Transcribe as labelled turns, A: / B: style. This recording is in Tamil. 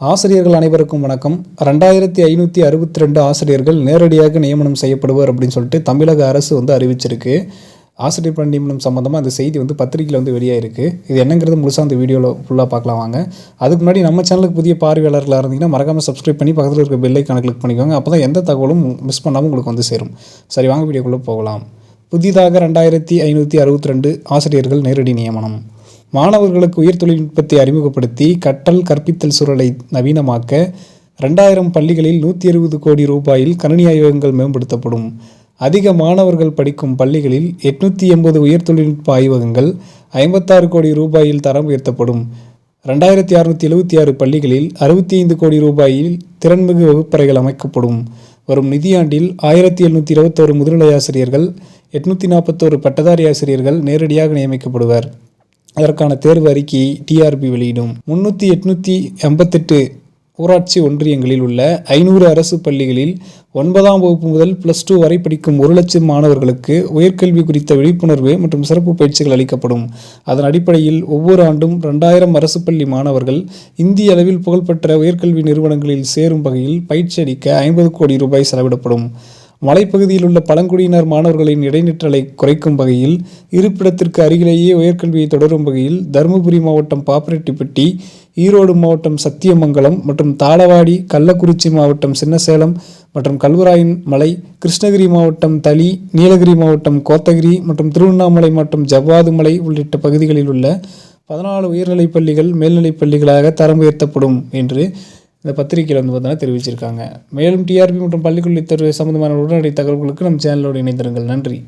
A: ஆசிரியர்கள் அனைவருக்கும் வணக்கம். ரெண்டாயிரத்தி ஐநூற்றி அறுபத்தி ரெண்டு ஆசிரியர்கள் நேரடியாக நியமனம் செய்யப்படுவர் அப்படின்னு சொல்லிட்டு தமிழக அரசு வந்து அறிவிச்சிருக்கு. ஆசிரியர் பணி நியமனம் சம்மந்தமாக அந்த செய்தி வந்து பத்திரிகையில் வந்து வெளியாயிருக்கு. இது என்னங்கிறது முழுசாக அந்த வீடியோவில் ஃபுல்லாக பார்க்கலாம் வாங்க. அதுக்கு முன்னாடி நம்ம சேனலுக்கு புதிய பார்வையாளர்களாக இருந்தீங்கன்னா மறக்காமல் சப்ஸ்கிரைப் பண்ணி பக்கத்தில் இருக்க பெல் கணக்கு கிளிக் பண்ணிக்கோங்க. அப்போ தான் எந்த தகவலும் மிஸ் பண்ணாமல் உங்களுக்கு வந்து சேரும். சரி வாங்க வீடியோக்குள்ளே போகலாம். புதிதாக ரெண்டாயிரத்தி ஐநூற்றி அறுபத்தி ரெண்டு ஆசிரியர்கள் நேரடி நியமனம். மாணவர்களுக்கு உயர் தொழில்நுட்பத்தை அறிமுகப்படுத்தி கற்றல் கற்பித்தல் சூழலை நவீனமாக்க ரெண்டாயிரம் பள்ளிகளில் நூற்றி அறுபது கோடி ரூபாயில் கணினி ஆய்வகங்கள் மேம்படுத்தப்படும். அதிக மாணவர்கள் படிக்கும் பள்ளிகளில் எட்நூற்றி எண்பது உயர் தொழில்நுட்ப ஆய்வகங்கள் ஐம்பத்தாறு கோடி ரூபாயில் தரம் உயர்த்தப்படும். ரெண்டாயிரத்தி அறுநூற்றி எழுபத்தி ஆறு பள்ளிகளில் அறுபத்தி ஐந்து கோடி ரூபாயில் திறன்மிகு வகுப்பறைகள் அமைக்கப்படும். வரும் நிதியாண்டில் ஆயிரத்தி எழுநூற்றி இருபத்தோரு முதுநிலை ஆசிரியர்கள் எட்நூற்றி நாற்பத்தோரு பட்டதாரி ஆசிரியர்கள் நேரடியாக நியமிக்கப்படுவர். அதற்கான தேர்வு அறிக்கையை டிஆர்பி வெளியிடும். முன்னூற்றி எட்நூற்றி எண்பத்தெட்டு ஊராட்சி ஒன்றியங்களில் உள்ள ஐநூறு அரசு பள்ளிகளில் ஒன்பதாம் வகுப்பு முதல் ப்ளஸ் டூ வரை படிக்கும் ஒரு லட்சம் மாணவர்களுக்கு உயர்கல்வி குறித்த விழிப்புணர்வு மற்றும் சிறப்பு பயிற்சிகள் அளிக்கப்படும். அதன் அடிப்படையில் ஒவ்வொரு ஆண்டும் ரெண்டாயிரம் அரசு பள்ளி மாணவர்கள் இந்திய அளவில் புகழ்பெற்ற உயர்கல்வி நிறுவனங்களில் சேரும் வகையில் பயிற்சி அளிக்க ஐம்பது கோடி ரூபாய் செலவிடப்படும். மலைப்பகுதியில் உள்ள பழங்குடியினர் மாணவர்களின் இடைநிற்றலை குறைக்கும் வகையில் இருப்பிடத்திற்கு அருகிலேயே உயர்கல்வியை தொடரும் வகையில் தருமபுரி மாவட்டம் பாப்பரெட்டிப்பட்டி ஈரோடு மாவட்டம் சத்தியமங்கலம் மற்றும் தாளவாடி கள்ளக்குறிச்சி மாவட்டம் சின்னசேலம் மற்றும் கல்வராயன் மலை கிருஷ்ணகிரி மாவட்டம் தளி நீலகிரி மாவட்டம் கோத்தகிரி மற்றும் திருவண்ணாமலை மற்றும் ஜவ்வாது மலை உள்ளிட்ட பகுதிகளில் உள்ள பதினாலு உயர்நிலைப் பள்ளிகள் மேல்நிலைப் பள்ளிகளாக தரம் உயர்த்தப்படும் என்று இந்த பத்திரிகையில் வந்து பார்த்தோன்னா தெரிவிச்சிருக்காங்க. மேலும் டிஆர்பி மற்றும் பள்ளிக்கல்வி சம்மந்தமான சம்பந்தமான உடனடி தகவல்களுக்கு நம் சேனலோடு இணைந்திருங்கள். நன்றி.